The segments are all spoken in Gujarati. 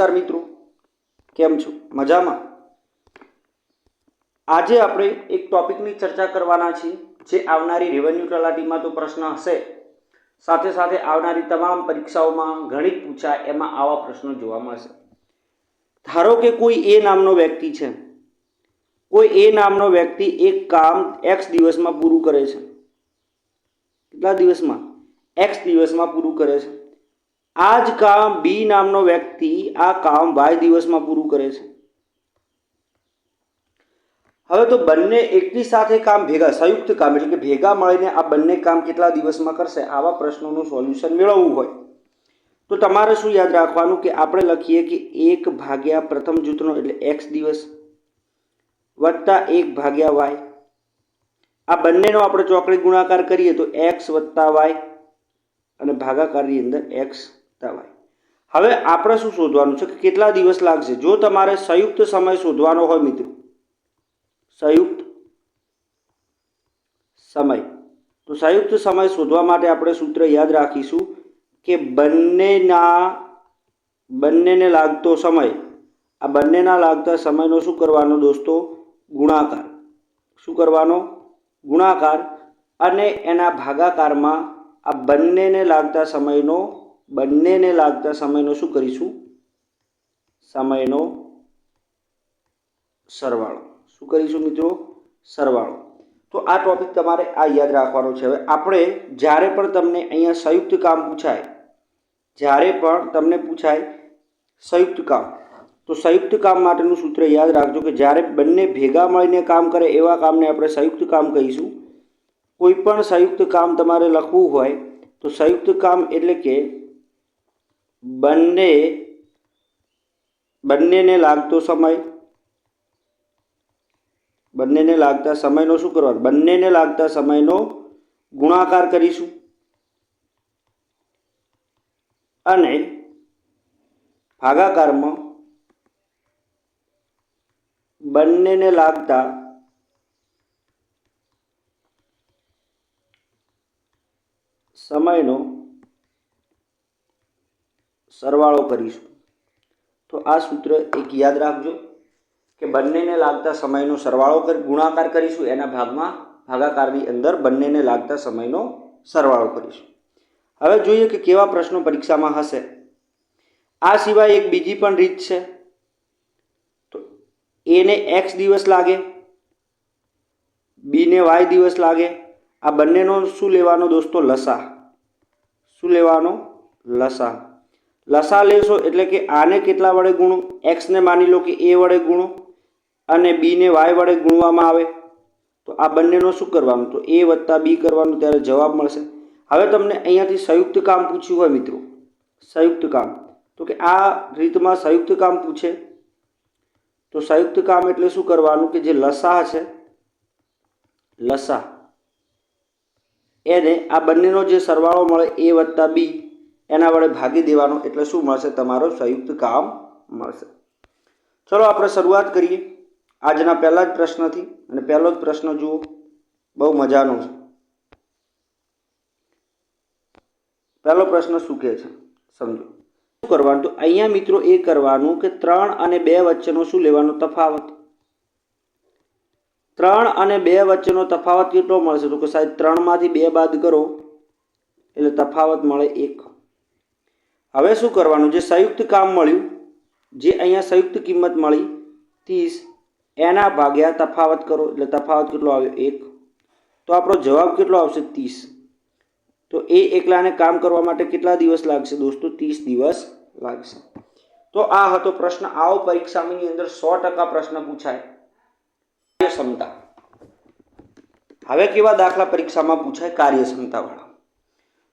નમસ્કાર મિત્રો. કેમ છો? મજામાં? આજે આપણે એક ટોપિકની ચર્ચા કરવાના છીએ, જે આવનારી રેવન્યુ તલાટીમાં તો પ્રશ્ન હશે. સાથે સાથે આવનારી તમામ પરીક્ષાઓમાં ગણિત પૂછાય એમાં આવા પ્રશ્નો જોવા મળશે. ધારો કે કોઈ એ નામનો વ્યક્તિ છે. કોઈ એ નામનો વ્યક્તિ એક કામ એક્સ દિવસમાં પૂરું કરે છે. કેટલા દિવસમાં? એક્સ દિવસમાં પૂરું કરે છે. આ જ કામ બી નામનો વ્યક્તિ આ કામ વાય દિવસમાં પૂરું કરે છે. હવે તો બંને એકની સાથે કામ ભેગા, સંયુક્ત કામ એટલે કે ભેગા મળીને આ બંને કામ કેટલા દિવસમાં કરશે આવા પ્રશ્નોનું સોલ્યુશન મેળવવું હોય. તો તમારે શું યાદ રાખવાનું કે આપણે લખીએ કે એક ભાગ્યા પ્રથમ જૂથનો એટલે એક્સ દિવસ વત્તા એક ભાગ્યા વાય. આ બંનેનો આપણે ચોકડી ગુણાકાર કરીએ તો એક્સ વત્તા વાય અને ભાગાકારની અંદર એક્સ વાય હવે આપણે શું શોધવાનું છે કે કેટલા દિવસ લાગશે? જો તમારે સંયુક્ત સમય શોધવાનો હોય મિત્રો, સંયુક્ત સમય. તો સંયુક્ત સમય શોધવા માટે આપણે સૂત્ર યાદ રાખીશું કે બંનેના, બંનેને લાગતો સમય, આ બંનેના લાગતા સમયનો શું કરવાનો દોસ્તો? ગુણાકાર. શું કરવાનો? ગુણાકાર. અને એના ભાગાકારમાં આ બંનેને લાગતા સમયનો બંનેને લાગતા સમયનો શું કરીશું? સમયનો સરવાળો. શું કરીશું મિત્રો? સરવાળો. તો આ ટોપિક તમારે આ યાદ રાખવાનો છે. હવે આપણે જ્યારે પણ તમને અહીંયા સંયુક્ત કામ પૂછાય, જ્યારે પણ તમને પૂછાય સંયુક્ત કામ, તો સંયુક્ત કામ માટેનું સૂત્ર યાદ રાખજો કે જ્યારે બંને ભેગા મળીને કામ કરે એવા કામને આપણે સંયુક્ત કામ કહીશું. કોઈ પણ સંયુક્ત કામ તમારે લખવું હોય, તો સંયુક્ત કામ એટલે કે બંને, બંનેને લાગતો સમય. બંનેને લાગતા સમયનો શું કરવાનું? બંનેને લાગતા સમયનો ગુણાકાર કરીશું. અને ભાગાકારમાં બંનેને લાગતા સમયનો સરવાળો કરીશું. તો આ સૂત્ર એક યાદ રાખજો કે બંનેને લાગતા સમયનો સરવાળો કરી, ગુણાકાર કરીશું, એના ભાગમાં ભાગાકારની અંદર બંનેને લાગતા સમયનો સરવાળો કરીશું. હવે જોઈએ કે કેવા પ્રશ્નો પરીક્ષામાં હશે. આ સિવાય એક બીજી પણ રીત છે. તો એને એક્સ દિવસ લાગે બીને વાય દિવસ લાગે. આ બંનેનો શું લેવાનો દોસ્તો? લસા. શું લેવાનો? લસા. લસા લેશો એટલે કે આને કેટલા વડે ગુણો? એક્સને માની લો કે એ વડે ગુણો અને બીને વાય વડે ગુણવામાં આવે. તો આ બંનેનો શું કરવાનું? તો એ વત્તા બી કરવાનું, ત્યારે જવાબ મળશે. હવે તમને અહીંયાથી સંયુક્ત કામ પૂછ્યું હોય મિત્રો. સંયુક્ત કામ. તો કે આ રીતમાં સંયુક્ત કામ પૂછે. તો સંયુક્ત કામ એટલે શું કરવાનું? કે જે લસા છે, લસા, એને આ બંનેનો જે સરવાળો મળે એ વત્તા બી એના વડે ભાગી દેવાનો એટલે શું મળશે? તમારો સંયુક્ત કામ મળશે. ચલો આપણે શરૂઆત કરીએ. આજના પહેલા જ પ્રશ્નથી. અને પહેલો જ પ્રશ્ન જુઓ. બહુ મજાનો છે. પહેલો પ્રશ્ન શું કહે છે? સમજો. શું કરવાનું? તો અહીંયા મિત્રો એ કરવાનું કે ત્રણ અને બે વચ્ચેનો શું લેવાનો? તફાવત. ત્રણ અને બે વચ્ચેનો તફાવત કેટલો મળશે? તો કે સાહેબ ત્રણમાંથી બે બાદ કરો એટલે તફાવત મળે એક. હવે શું કરવાનું? જે સંયુક્ત કામ મળ્યું, જે અહીંયા સંયુક્ત કિંમત મળી, ત્રીસ, એના ભાગ્યા તફાવત કરો. એટલે તફાવત કેટલો આવ્યો એક. તો આપણો જવાબ કેટલો આવશે? ત્રીસ. તો એ એકલાને કામ કરવા માટે કેટલા દિવસ લાગશે દોસ્તો? ત્રીસ દિવસ લાગશે. તો આ હતો પ્રશ્ન. આવો પરીક્ષાની અંદર સો ટકા પ્રશ્ન પૂછાય. કાર્યક્ષમતા. હવે કેવા દાખલા પરીક્ષામાં પૂછાય? કાર્યક્ષમતાવાળા.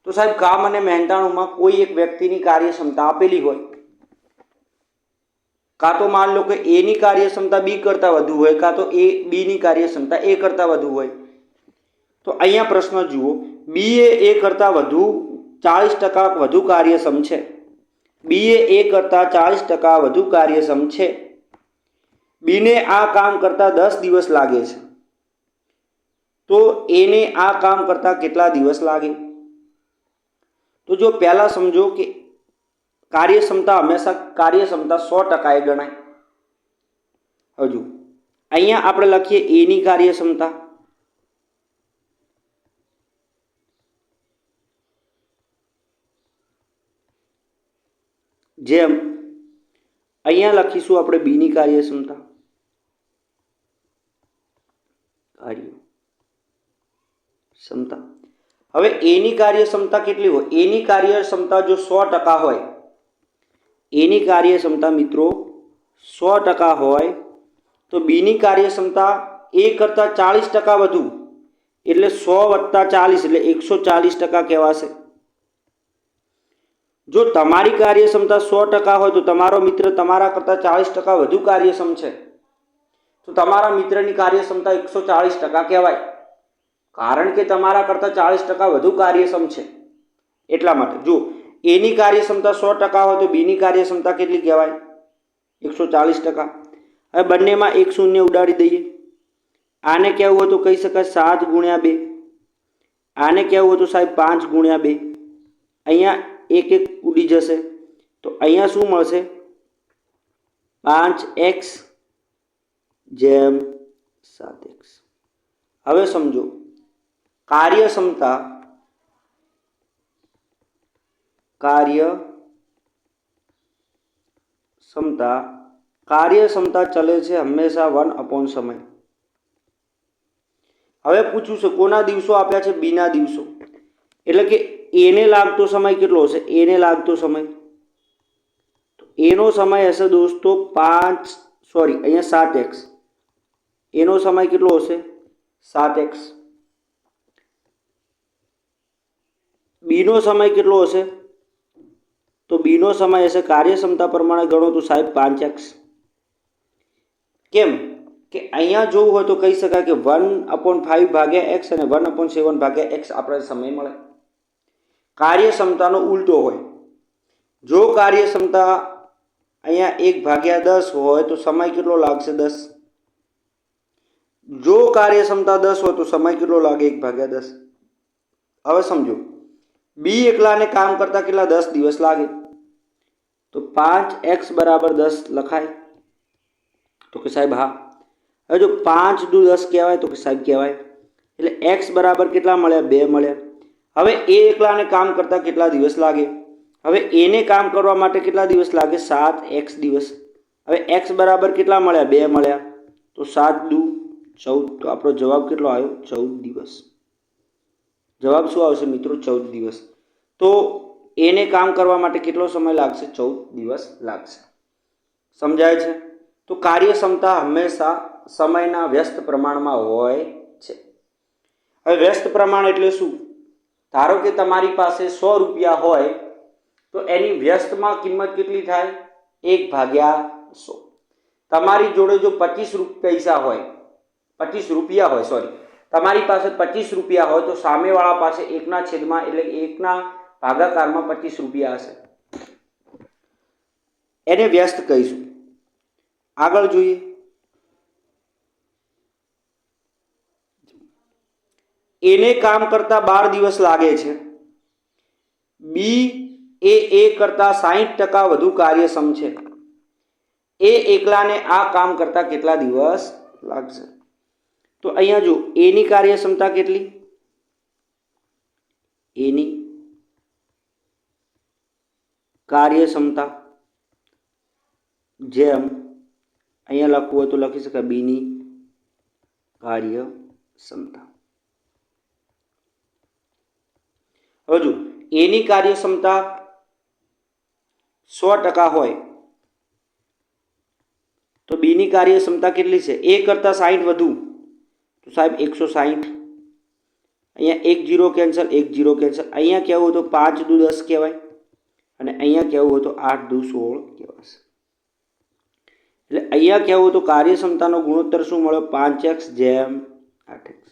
તો સાહેબ કામ અને મહેનતાણુંમાં કોઈ એક વ્યક્તિની કાર્યક્ષમતા આપેલી હોય? કાં તો માન લો કે એની કાર્યક્ષમતા બી કરતાં વધુ હોય, કાં તો એ બીની કાર્યક્ષમતા એ કરતાં વધુ હોય. તો અહીંયા પ્રશ્ન જુઓ, બી એ એ કરતાં વધુ ચાળીસ ટકા વધુ કાર્યક્ષમ છે. બી એ એ કરતાં ચાળીસ ટકા વધુ કાર્યક્ષમ છે. બીને આ કામ કરતાં દસ દિવસ લાગે છે. તો એને આ કામ કરતાં કેટલા દિવસ લાગે? તો જો પહેલાં સમજો કે કાર્યક્ષમતા હંમેશા કાર્યક્ષમતા સો ટકાએ ગણાય. હજુ. અહીંયા આપણે લખીએ એની કાર્યક્ષમતા. જેમ અહીંયા લખીશું આપણે બીની કાર્યક્ષમતા. કાર્ય ક્ષમતા હવે એની કાર્યક્ષમતા કેટલી હોય? એની કાર્યક્ષમતા જો સો ટકા હોય, એની કાર્યક્ષમતા મિત્રો સો ટકા હોય, તો બીની કાર્યક્ષમતા એ કરતાં ચાળીસ ટકા વધુ, એટલે સો વત્તા ચાલીસ એટલે એકસો ચાલીસ ટકા કહેવાશે. જો તમારી કાર્યક્ષમતા સો ટકા હોય, તો તમારો મિત્ર તમારા કરતાં ચાળીસ ટકા વધુ કાર્યક્ષમ છે. તો તમારા મિત્રની કાર્યક્ષમતા એકસો ચાળીસ ટકા કહેવાય. કારણ કે તમારા કરતાં ચાળીસ ટકા વધુ કાર્યક્ષમ છે. એટલા માટે. જો એની કાર્યક્ષમતા સો ટકા હોય તો બીની કાર્યક્ષમતા કેટલી કહેવાય? એકસો ચાળીસ ટકા. હવે બંનેમાં એક શૂન્ય ઉડાડી દઈએ. આને કહેવું તો કહી શકાય સાત ગુણ્યા બે. આને કહેવું હોય તો સાહેબ પાંચ ગુણ્યા બે. અહીંયા એક એક ઉડી જશે. તો અહીંયા શું મળશે? પાંચ એક્સ જેમ સાત એક્સ. હવે સમજો. કાર્યક્ષમતા કાર્ય ક્ષમતા કાર્યક્ષમતા ચલે છે હંમેશા વન અપોન સમય. હવે પૂછ્યું છે, કોના દિવસો આપ્યા છે? બીના દિવસો. એટલે કે એને લાગતો સમય કેટલો હશે? એને લાગતો સમય. એનો સમય હશે દોસ્તો પાંચ, સોરી, અહીંયા સાત એક્સ. એનો સમય કેટલો હશે? સાત એક્સ. બીનો સમય કેટલો હશે? તો બીનો સમય હશે કાર્યક્ષમતા પ્રમાણે ગણો તો સાહેબ પાંચ એક્સ. કેમ? કે અહીંયા જોવું હોય તો કહી શકાય કે વન અપોન ફાઇવ ભાગ્યા એક્સ અને વન અપોન સેવન ભાગ્યા એક્સ આપણે સમય મળે. કાર્યક્ષમતાનો ઉલટો હોય. જો કાર્યક્ષમતા અહીંયા એક ભાગ્યા દસ હોય તો સમય કેટલો લાગશે દસ? જો કાર્યક્ષમતા દસ હોય તો સમય કેટલો લાગે? એક ભાગ્યા દસ. હવે સમજો. બી એકલાને કામ કરતાં કેટલા? દસ દિવસ લાગે. તો પાંચ એક્સ બરાબર દસ લખાય. તો કે સાહેબ, હા. હવે જો પાંચ દુ દસ કહેવાય તો કે સાહેબ કહેવાય. એટલે એક્સ બરાબર કેટલા મળ્યા? બે મળ્યા. હવે એ એકલાને કામ કરતાં કેટલા દિવસ લાગે? હવે એને કામ કરવા માટે કેટલા દિવસ લાગે? સાત એક્સ દિવસ. હવે એક્સ બરાબર કેટલા મળ્યા? બે મળ્યા. તો સાત દુ ચૌદ. તો આપણો જવાબ કેટલો આવ્યો? ચૌદ દિવસ. જવાબ શું આવશે મિત્રો? ચૌદ દિવસ. તો એને કામ કરવા માટે કેટલો સમય લાગશે? ચૌદ દિવસ લાગશે. સમજાય છે? તો કાર્યક્ષમતા હંમેશા સમયના વ્યસ્ત પ્રમાણમાં હોય છે. હવે વ્યસ્ત પ્રમાણ એટલે શું? ધારો કે તમારી પાસે સો રૂપિયા હોય, તો એની વ્યસ્તમાં કિંમત કેટલી થાય? એક ભાગ્યા સો. તમારી જોડે જો પચીસ પૈસા હોય, પચીસ રૂપિયા હોય સોરી તમારી પાસે પચીસ રૂપિયા હોય તો સામેવાળા પાસે એકના છેદમાં એટલે એકના ભાગાકારમાં પચીસ રૂપિયા હશે. એને વ્યસ્ત કહીશું. આગળ જોઈએ. એને કામ કરતા બાર દિવસ લાગે છે. બી, એ એ કરતા સાહીઠ ટકા વધુ કાર્યક્ષમ છે. એ એકલાને આ કામ કરતા કેટલા દિવસ લાગશે? તો અહીંયા જો એની કાર્યક્ષમતા કેટલી એની કાર્યક્ષમતા જેમ અહીંયા લખવું હોય તો લખી શકાય બીની કાર્યક્ષમતા હવે જો એની કાર્યક્ષમતા સો ટકા હોય તો બીની કાર્યક્ષમતા કેટલી છે એ કરતાં સાહીઠ વધુ તો સાહેબ, એકસો સાહીઠ. અહીંયા એક જીરો કેન્સલ, એક જીરો કેન્સલ. અહીંયા કહેવું તો પાંચ દુ દસ કહેવાય. અને અહીંયા કહેવું તો આઠ દુ સોળ કહેવાશે એટલે અહીંયા કહેવું તો કાર્યક્ષમતાનો ગુણોત્તર શું મળ્યો? પાંચ એક્સ જેમ આઠ એક્સ.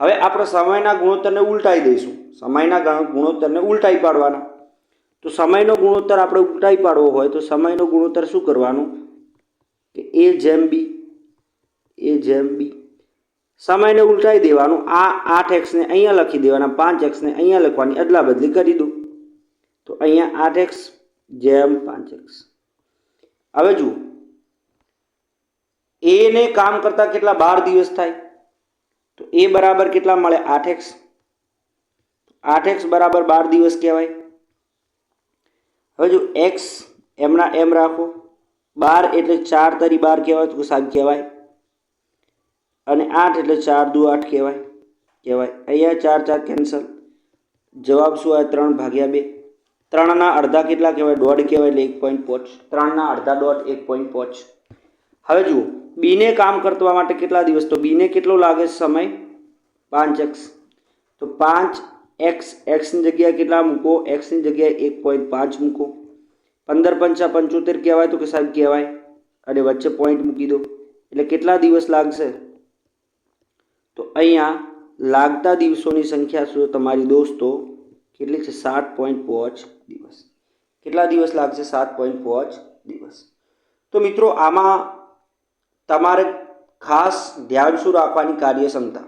હવે આપણે સમયના ગુણોત્તરને ઉલટાઈ દઈશું. સમયના ગુણોત્તરને ઉલટાઈ પાડવાના. તો સમયનો ગુણોત્તર આપણે ઉલટાઈ પાડવો હોય તો સમયનો ગુણોત્તર શું કરવાનું? કે એ જેમ બી, એ જેમ બી. સમયને ઉલટાઈ દેવાનું. આ આઠ એક્સને અહીંયા લખી દેવાના, પાંચ એક્સને અહીંયા લખવાની અદલા બદલી કરી દો તો અહીંયા આઠ એક્સ જેમ પાંચ એક્સ. હવે જુઓ. એને કામ કરતા કેટલા? બાર દિવસ થાય. તો એ બરાબર કેટલા મળે? આઠ એક્સ. આઠ એક્સ બરાબર બાર દિવસ કહેવાય. હવે જો એક્સ એમના એમ રાખો. બાર એટલે ચાર તરી બાર કહેવાય તો સાહેબ કહેવાય. અને આઠ એટલે ચાર દુ આઠ કહેવાય. કહેવાય. અહીંયા ચાર ચાર કેન્સલ જવાબ શું આવે ત્રણ ભાગ્યા બે. ત્રણના અડધા કેટલા કહેવાય? દોઢ કહેવાય એટલે એક પોઈન્ટ પોચ. ત્રણના અડધા દોઢ, એક પોઈન્ટ પોચ. હવે જુઓ. બીને કામ કરવા માટે કેટલા દિવસ? તો બીને કેટલો લાગે સમય? પાંચ એક્સ તો પાંચ એક્સ એક્સની જગ્યાએ કેટલા મૂકો? એક્સની જગ્યાએ એક પોઈન્ટ પાંચ મૂકો. પંદર પંચા પંચોતેર કહેવાય તો કે સાહેબ કહેવાય. અને વચ્ચે પોઈન્ટ મૂકી દો. એટલે કેટલા દિવસ લાગશે? તો અહીંયા લાગતા દિવસોની સંખ્યા શું? તમારી દોસ્તો કેટલી છે? સાત પોઈન્ટ પાંચ દિવસ. કેટલા દિવસ લાગશે? સાત પોઈન્ટ પાંચ દિવસ. તો મિત્રો, આમાં તમારે ખાસ ધ્યાન શું રાખવાની કાર્યક્ષમતા?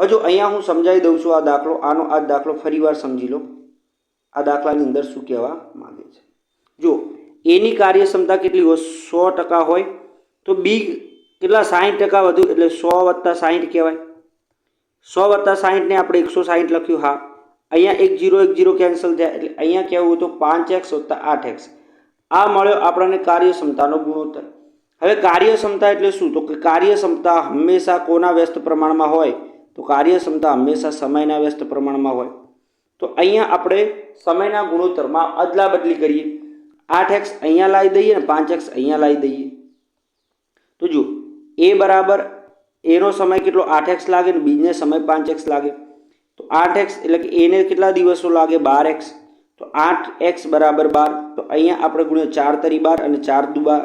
હજુ અહીંયા હું સમજાવી દઉં છું આ દાખલો. આનો આ દાખલો ફરીવાર સમજી લો. આ દાખલાની અંદર શું કહેવા માગે છે? જો એની કાર્યક્ષમતા કેટલી હોય? સો ટકા હોય. તો બી કેટલા સાહીઠ ટકા વધુ, એટલે સો વત્તા સાહીઠ કહેવાય. સો વત્તા સાહીઠને આપણે એકસો સાહીઠ લખ્યું, હા. અહીંયા એક જીરો એક જીરો કેન્સલ થયા, એટલે અહીંયા કહેવું તો પાંચ એક્સ વત્તા આઠ એક્સ. આ મળ્યો આપણને કાર્યક્ષમતાનો ગુણોત્તર. હવે કાર્યક્ષમતા એટલે શું? તો કે કાર્યક્ષમતા હંમેશા કોના વ્યસ્ત પ્રમાણમાં હોય? તો કાર્યક્ષમતા હંમેશા સમયના વ્યસ્ત પ્રમાણમાં હોય. તો અહીંયા આપણે સમયના ગુણોત્તરમાં અદલા બદલી કરીએ. આઠ એક્સ અહીંયા લાવી દઈએ ને પાંચ એક્સ અહીંયા લાવી દઈએ. તો જુઓ એ બરાબર એનો સમય કેટલો? આઠ એક્સ લાગે ને બીજને સમય પાંચ એક્સ લાગે. તો આઠ એક્સ એટલે કે એને કેટલા દિવસો લાગે? બાર એક્સ. તો આઠ એક્સ બરાબર બાર. તો અહીંયા આપણે ગુણ્યા ચાર તરી બાર અને ચાર દુ બા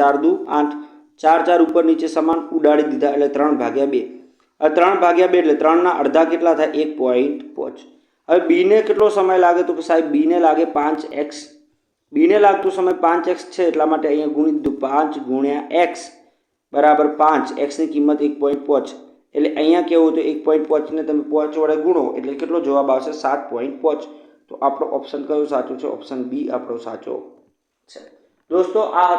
ચાર દુ આઠ. ચાર ચાર ઉપર નીચે સમાન ઉડાડી દીધા એટલે ત્રણ ભાગ્યા બે. હવે ત્રણ ભાગ્યા બે એટલે ત્રણના અડધા કેટલા થાય? એક પોઈન્ટ પાંચ. હવે બીને કેટલો સમય લાગે? તો કે સાહેબ બીને લાગે પાંચ એક્સ. બીને લાગતો સમય પાંચ એક્સ છે એટલા માટે અહીંયા ગુણી દીધું પાંચ ગુણ્યા એક્સ. બરાબર પાંચ એક્સની કિંમત એક પોઈન્ટ પાંચ. એટલે અહીંયા કેવું તો એક પોઈન્ટ પાંચને તમે પાંચ વડે ગુણો, એટલે કેટલો જવાબ આવશે? સાત પોઈન્ટ પાંચ. તો આપણો ઓપ્શન કયો સાચો છે? ઓપ્શન બી આપણો સાચો છે. દોસ્તો, આ